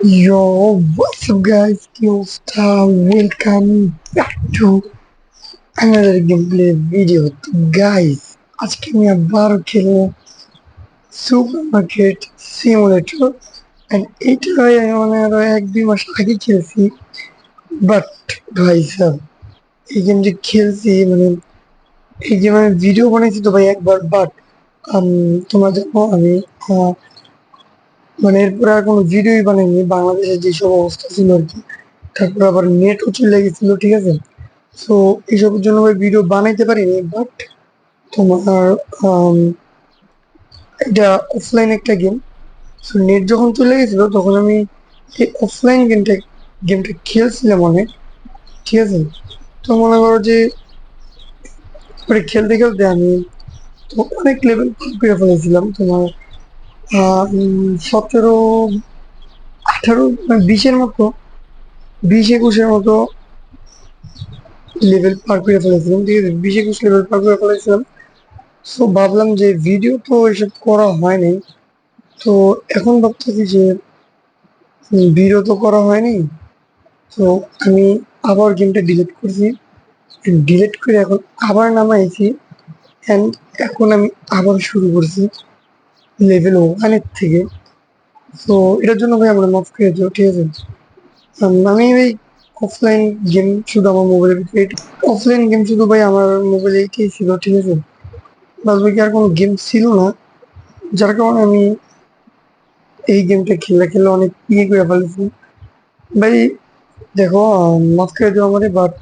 Yo, what's up guys? Killstar, welcome back to another gameplay video. তো guys, আজকে আমি আবার খেলব সুপার মার্কেট সিমুলেটর অ্যান্ড এইটা আমি মানে আরও এক দুই মাস আগে খেলছি বাট ভাই স্যার এই গেম যে খেলছি মানে এই গেম আমি ভিডিও বানাইছি তো ভাই একবার বাট তোমরা জানো আমি আহ, মানে এরপর আর কোনো ভিডিওই বানাইনি বাংলাদেশের যেসব অবস্থা ছিল আর কি। তারপর আবার নেটও চলে গেছিল, ঠিক আছে? সো এইসবের জন্য ভিডিও বানাইতে পারিনি বাট তোমার এটা অফলাইন একটা গেম সো নেট যখন চলে গেছিল, তখন আমি এই অফলাইন গেমটা গেমটা খেলছিলাম অনেক, ঠিক আছে? তো মনে করো যে খেলতে খেলতে আমি তো অনেক লেভেল করে ফেলেছিলাম তোমার সতেরো, আঠারো বিশের মতো, বিশ একুশের মতো লেভেল পার করে ফেলেছিলাম, ঠিক আছে? বিশ একুশ লেভেল পার করে ফেলেছিলাম। সো ভাবলাম যে ভিডিও তো এসব করা হয়নি। তো এখন ভাবতেছি যে ভিডিও তো করা হয়নি। তো আমি আবার গেমটা ডিলিট করছি। ডিলিট করে এখন আবার নামাইছি। অ্যান্ড এখন আমি আবার শুরু করছি। লেভেল ওয়ানের থেকে। তো এটার জন্য ভাই আমরা মাফ করে দিও, ঠিক আছে? আমি এই অফলাইন গেম শুধু আমার মোবাইলের ভিতরে অফলাইন গেম শুধু ভাই আমার মোবাইলে এইটাই ছিল, ঠিক আছে? বাদ বাকি আর কোনো গেম ছিল না। যার কারণে আমি এই গেমটা খেলে খেলে অনেক ইয়ে করে ফেলেছি। ভাই, দেখো মাফ করে দিও আমারে বাট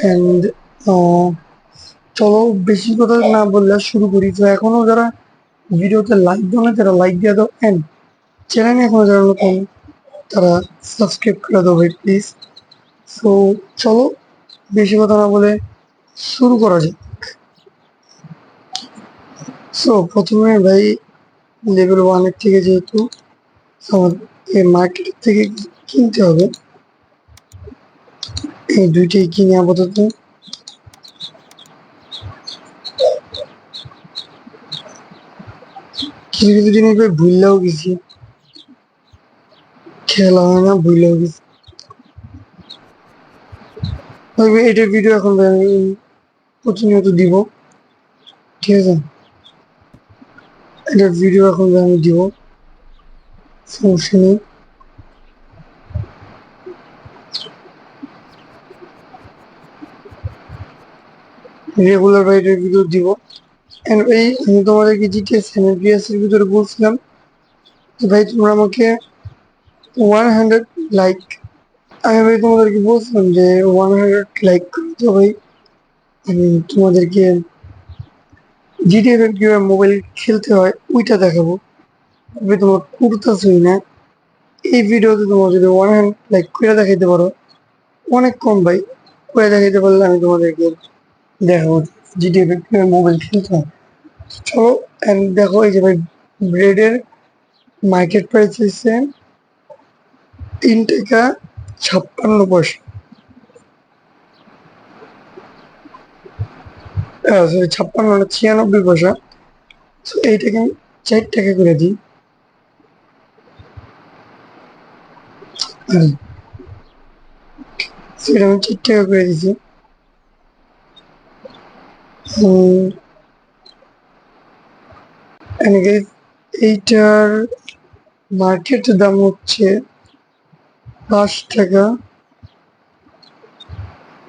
অ্যান্ড চলো, বেশি কথা না বললে শুরু করি। তো এখনও যারা ভিডিওতে লাইক দাও না তারা লাইক দিয়ে দাও অ্যান্ড চ্যানেলে এখনও যারা নতুন, তারা সাবস্ক্রাইব করে দাও ভাই প্লিজ সো চলো, বেশি কথা না বলে শুরু করা যাক। সো প্রথমে ভাই লেভেল ওয়ানের থেকে যেহেতু এই মার্কেট থেকে কিনতে হবে, এই দুইটাই কিনে আপাতত। কিছু কিছু জিনিস ভাই ভুললেও গেছি। খেলা হয় না ভুললেও গেছি। ভাই এটার ভিডিও এখন প্রতিনিয়ত দিব। ঠিক আছে? এটার ভিডিও এখন আমি দিব। সমস্যা নেই। রেগুলার ভাই এটার ভিডিও দিব। এন্ড ভাই আমি তোমাদেরকে জিটিএস এনএপিএস এর ভিতরে বলছিলাম যে, ভাই, তোমরা আমাকে ওয়ান হান্ড্রেড লাইক আমি ভাই তোমাদেরকে বলছিলাম যে ওয়ান হান্ড্রেড লাইক তো ভাই। আমি তোমাদেরকে জিটিএফ কীভাবে মোবাইল খেলতে হয়, ওইটা দেখাবো। তবে তোমার কুর্তাছই না। এই ভিডিওতে তোমার যদি ওয়ান হ্যান্ড লাইক করে দেখাইতে পারো, অনেক কম ভাই। করে দেখাইতে পারলে আমি তোমাদেরকে দেখাবো জিটিএফ কীভাবে মোবাইল খেলতে হয়। চলো and দেখো এই যে ভাই ব্রেডের মার্কেট প্রাইস হচ্ছে তিন টাকা ছাপ্পান্ন পয়সা। ছাপ্পান্ন ছিয়ানব্বই পয়সা। তো এইটাকে আমি চার টাকা করে দিই। সেটা আমি চার টাকা করে দিছি। হুম, এইটার মার্কেট দাম হচ্ছে পাঁচ টাকা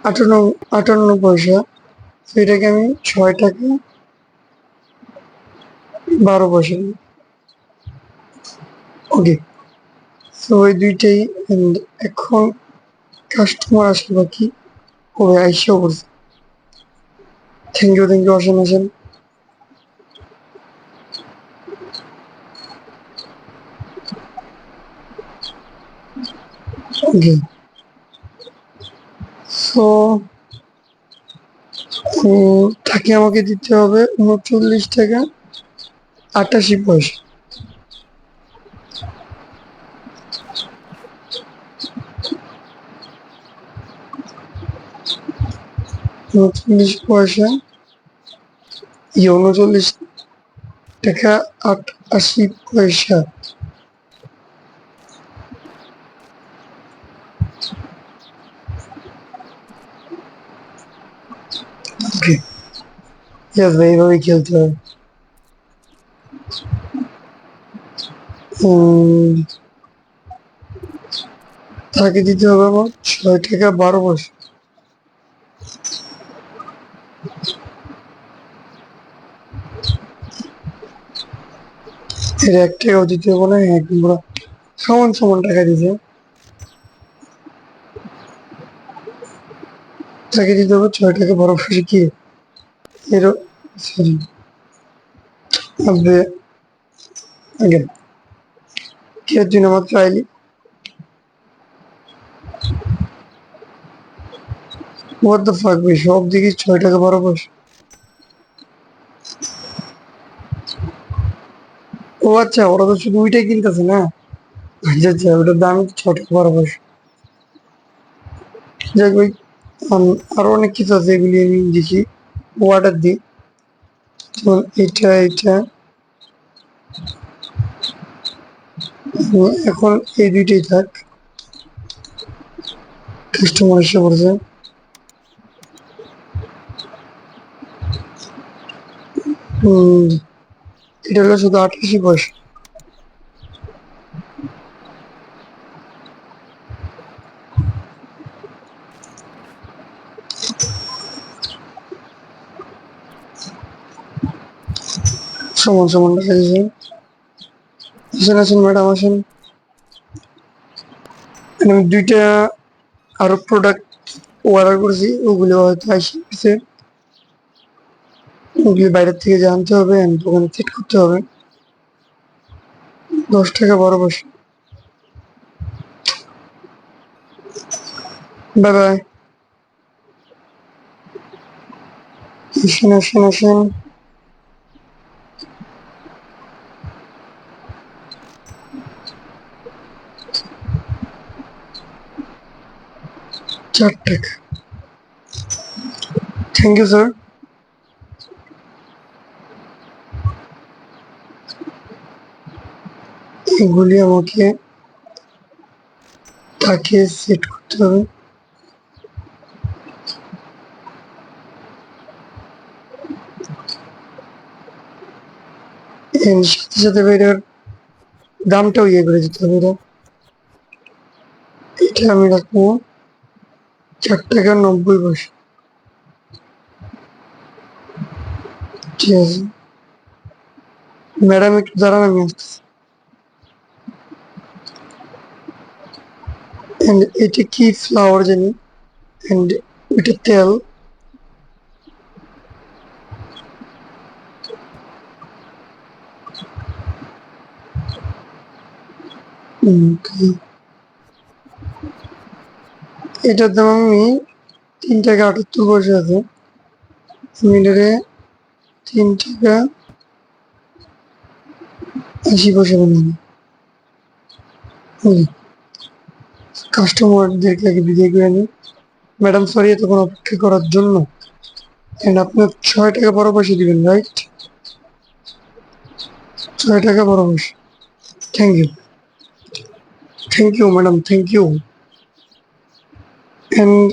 আটান্ন আটান্ন পয়সা। এটাকে আমি ছয় টাকা বারো পয়সা ওকে তো ওই দুইটাই এখন কাস্টমার আসে বাকি ওই আইসিও করছে থ্যাংক ইউ থ্যাংক ইউ আসেন আসেন ওকে সো তাকে আমাকে দিতে হবে উনচল্লিশ টাকা আটাশি পয়সা। উনচল্লিশ পয়সা ইয়ে উনচল্লিশ টাকা আটাশি পয়সা। Yes, ভাই এইভাবেই খেলতে হবে তাকে দিতে হবে আমার ছয় টাকা বারো পয়সা। এর এক টাকাও দিতে হবে না পুরো সমান সমান টাকা দিতে তাকে দিতে হবে ছয় টাকা বারো পয়সা কি? এর পয়সা। ও আচ্ছা ওরা তো শুধু ওইটাই কিনতেছে না? আচ্ছা আচ্ছা দাম ছ টাকা বারো পয়সা। যাক ভাই আরও অনেক কিছু আছে এগুলি আমি দেখি। অর্ডার দিই। এটা এটা। এখন এই দুইটাই থাক। কাস্টমার এসে পড়ছে। এটা হলো শুধু আঠাশি পয়সা। সমান সমান আসেন আসেন, ম্যাডাম, আসেন। আমি দুইটা আরও প্রোডাক্ট অর্ডার করেছি, ওগুলো হয়তো আসছে ওগুলি বাইরের থেকে জানতে হবে দোকানে করতে হবে। দশ টাকা বারো বসে। বাই বাই আসেন আসেন আসেন। চার টাকা। থ্যাংক ইউ স্যার এগুলি আমাকে তাকে সেট করতে হবে। সাথে সাথে এটার দামটাও ইয়ে করে দিতে হবে, এটা। এটা আমি রাখব। চার টাকা নব্বই পয়সা ঠিক আছে। ম্যাডাম একটু দাঁড়ান, আমি আসতেছি। And এটা কি ফ্লাওয়ার জানি? And এটা তেল। Okay. এটার দাম আমি তিন টাকা আটাত্তর পয়সা আছে। আমি এটারে তিন টাকা আশি পয়সা বানাবো। কাস্টমারদেরকে আগে বিদায় করে নিই ম্যাডাম সরি এতক্ষণ অপেক্ষা করার জন্য। এন্ড আপনার ছয় টাকা বড় পয়সা দিবেন রাইট ছয় টাকা বড় পয়সা। Thank you thank you madam thank you and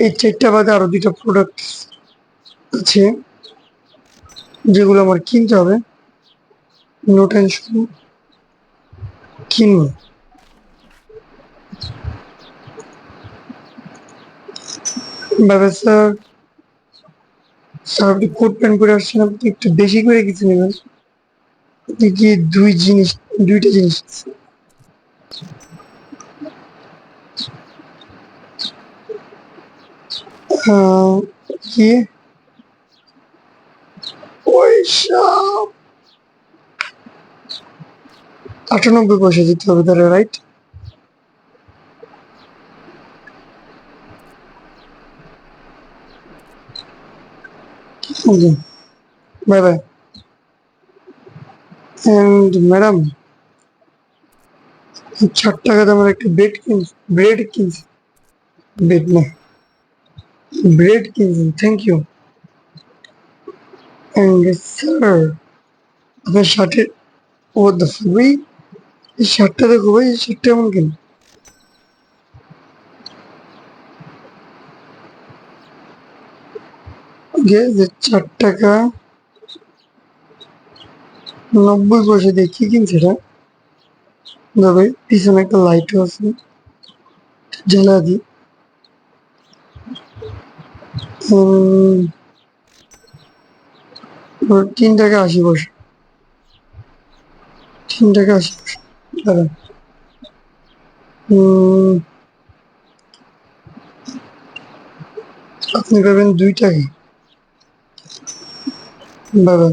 এই চারটা বাদে আরও দুইটা প্রোডাক্ট আছে, যেগুলো আমার কিনতে হবে। নো টেনশন কিনবো। বাবা স্যার স্যার আপনি কোট প্যান্ট করে আসছেন, আপনি একটু বেশি করে কিছু নেবেন। দেখি দুই জিনিস, দুইটা জিনিস আছে। কি? পয়সা আটানব্বই পয়সা দিতে হবে তারা right. Bye bye. And madam, চার টাকা দামের একটা বেড কিনছি ব্রেড কিনছি। বেড না। ব্রেড কিনছি থ্যাংক ইউ অ্যান্ড স্যার আপনার শার্টের ও দ্য ভাই এই শার্টটা দেখো ভাই, এই শার্টটা এমন কেন? যে চার টাকা নব্বই পয়সা দিয়ে কি কিনছে এটা? তবে পিছনে একটা লাইটও আছে। জ্বালা দি উম, ওর তিন টাকা আশি পয়সা তিন টাকা আশি আপনি পাবেন দুই টাকা। বাবা।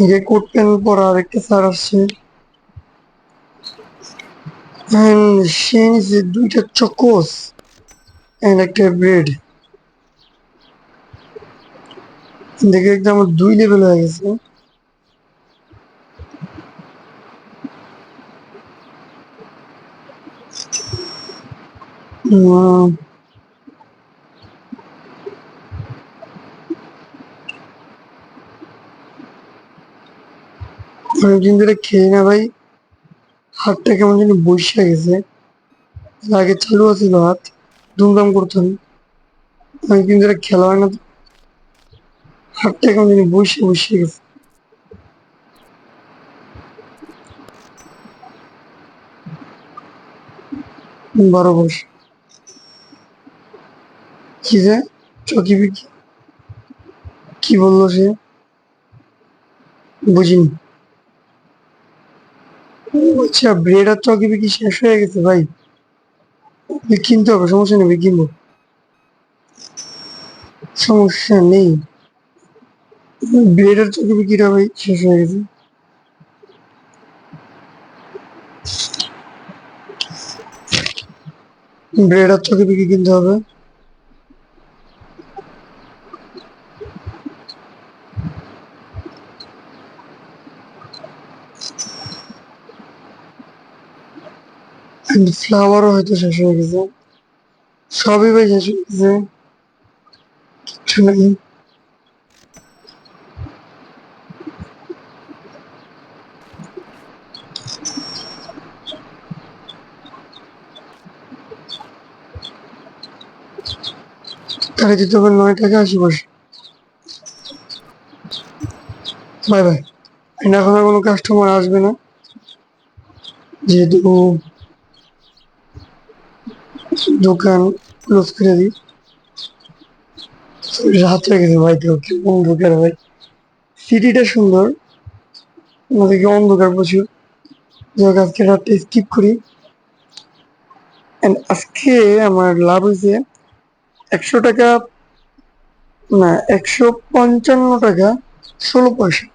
যে কোট প্যান্ট পরা আরেকটা স্যার আসছে। সে নিচে দুইটা চকোস and একটা ব্রেড দেখে একদম আমার দুই লেভেল হয়ে গেছে। অনেকদিন ধরে খেয়ে না ভাই। হাতটা কেমন যেন বসে গেছে। আগে চালু আছিল হাত, দুমদাম করতাম। অনেকদিন ধরে খেলা হয় না হাতটা কেমন বসে বসে গেছে। কি বলল বুঝিনি। আচ্ছা ব্রেড আর চকি বিকি শেষ হয়ে গেছে ভাই। কিনতে হবে, সমস্যা নেই কিনবো সমস্যা নেই। ব্রেড আর চকি ভাই শেষ হয়ে গেছে। ব্রেড আর চকি বিকি কিনতে হবে। ফ্লাওয়ারও হয়তো শেষ হয়ে গেছে। সবই ভাই শেষ হয়ে গেছে। কিচ্ছু নেই। তাহলে দিতে হবে, নয় টাকা আশি পয়সা বাই বাই এখন আর কোনো কাস্টমার আসবে না। যেহেতু দোকান ক্লোজ করে দিই। রাত হয়ে গেছে ভাই তো, কি অন্ধকার ভাই। সিটিটা সুন্দর। আমাদেরকে অন্ধকার প্রচুর। যাক আজকে রাতটা স্কিপ করি। আজকে আমার লাভ হয়েছে একশো টাকা না একশো পঞ্চান্ন টাকা ষোলো পয়সা।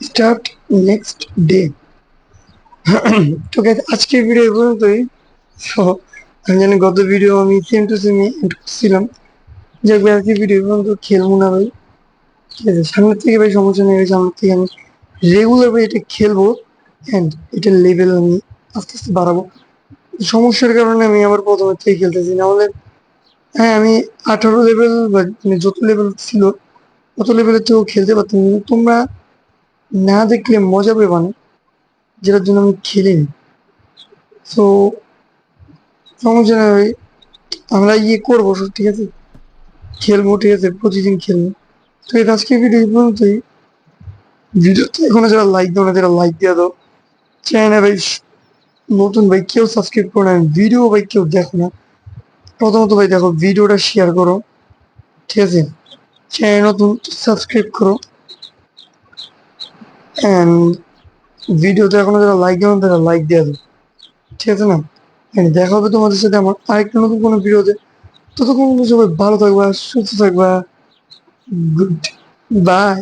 স্টার্ট নেক্সট ডে তো আজকের ভিডিও পর্যন্তই। So, আমি জানি গত ভিডিও আমি সেম টু সেম করছিলাম। যে ভাই আজকে ভিডিও পর্যন্ত খেলব না ভাই। ঠিক আছে সামনের থেকে ভাই সমস্যা নেই সামনের থেকে আমি রেগুলার ভাই এটা খেলব। অ্যান্ড এটার লেভেল আমি আস্তে আস্তে বাড়াবো। সমস্যার কারণে আমি আবার প্রথমের থেকে খেলতেছি না হলে হ্যাঁ আমি আঠারো লেভেল মানে যত লেভেল ছিল, তত লেভেলের থেকেও খেলতে পারতাম। কিন্তু তোমরা না দেখলে মজা পেবা না, যেটার জন্য আমি খেলিনি। তো সমস্যা ভাই আমরা ইয়ে করব, ঠিক আছে? খেলব, ঠিক আছে? প্রতিদিন খেলব। তো এই আজকে ভিডিও পর্যন্তই। ভিডিওতে এখনও যারা লাইক দাও না যারা লাইক দিয়ে দাও। চ্যানেলে ভাই, নতুন ভাই, কেউ সাবস্ক্রাইব করো না। ভিডিও ভাই কেউ দেখো না। প্রথমত ভাই দেখো, ভিডিওটা শেয়ার করো। ঠিক আছে? চ্যানেল নতুন সাবস্ক্রাইব করো। অ্যান্ড ভিডিওতে এখনও যারা লাইক দেওয়া তারা লাইক দেওয়া দাও। ঠিক আছে না? দেখা হবে তোমাদের সাথে আমার আরেকটা নতুন কোনো ভিডিওতে। ততক্ষণ সবাই ভালো থাকবা, সুস্থ থাকবা। Good bye